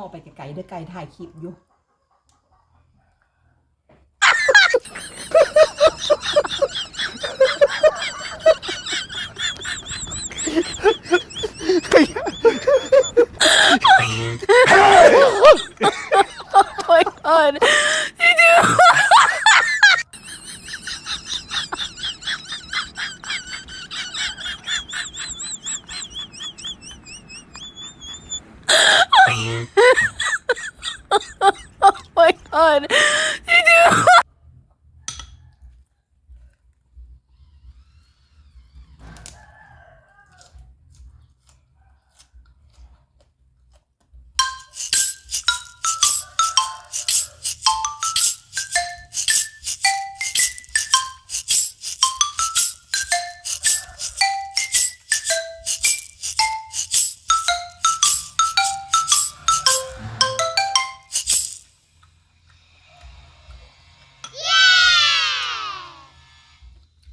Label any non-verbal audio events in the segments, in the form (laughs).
ออกไปไกลๆเด้อไกลถ่ายคลิปอยู่ Oh my god. You do. oh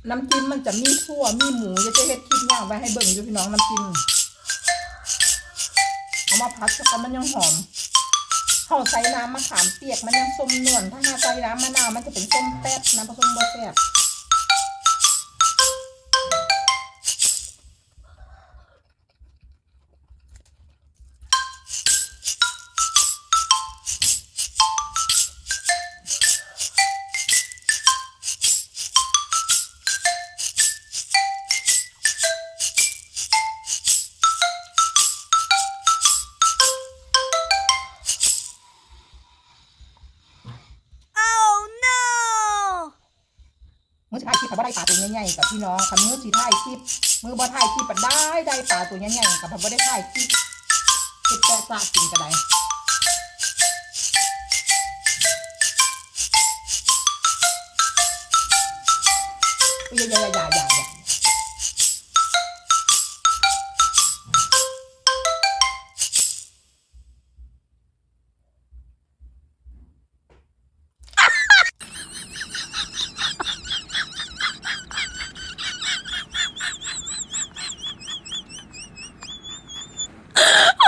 น้ำจิ้มมันจะมีทั่วมีหมูจะจะเฮ็ดคลิปย่างไว้ให้เบิ่งอยู่พี่น้องน้ำจิ้มเอามาพัดสักกันมันยังหอมเขาใส่น้ำมะขามเปียกมันยังส้มนวลถ้าหาใส่น้ำมะนาวมันจะเป็นส้มแป๊บน้ำผสมบะแป๊บ มือถ่ายคลิปกับว่าได้ปลาตัวใหญ่ๆกับพี่น้องคันมือสีถ่ายคลิปมือบ่ถ่ายคลิปก็ได้ได้ปลาตัวใหญ่ๆกับบ่ได้ถ่ายคลิปเฮ็ดแต่ซากินก็ได้อย่าอย่าอย่า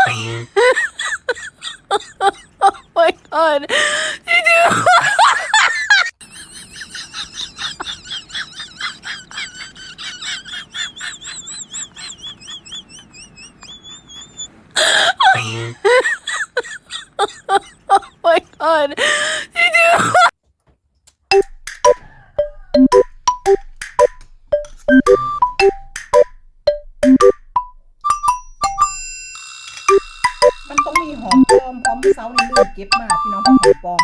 (laughs) Oh my god. เซาร์นี้ลูกเก็บมากพี่น้องของปอง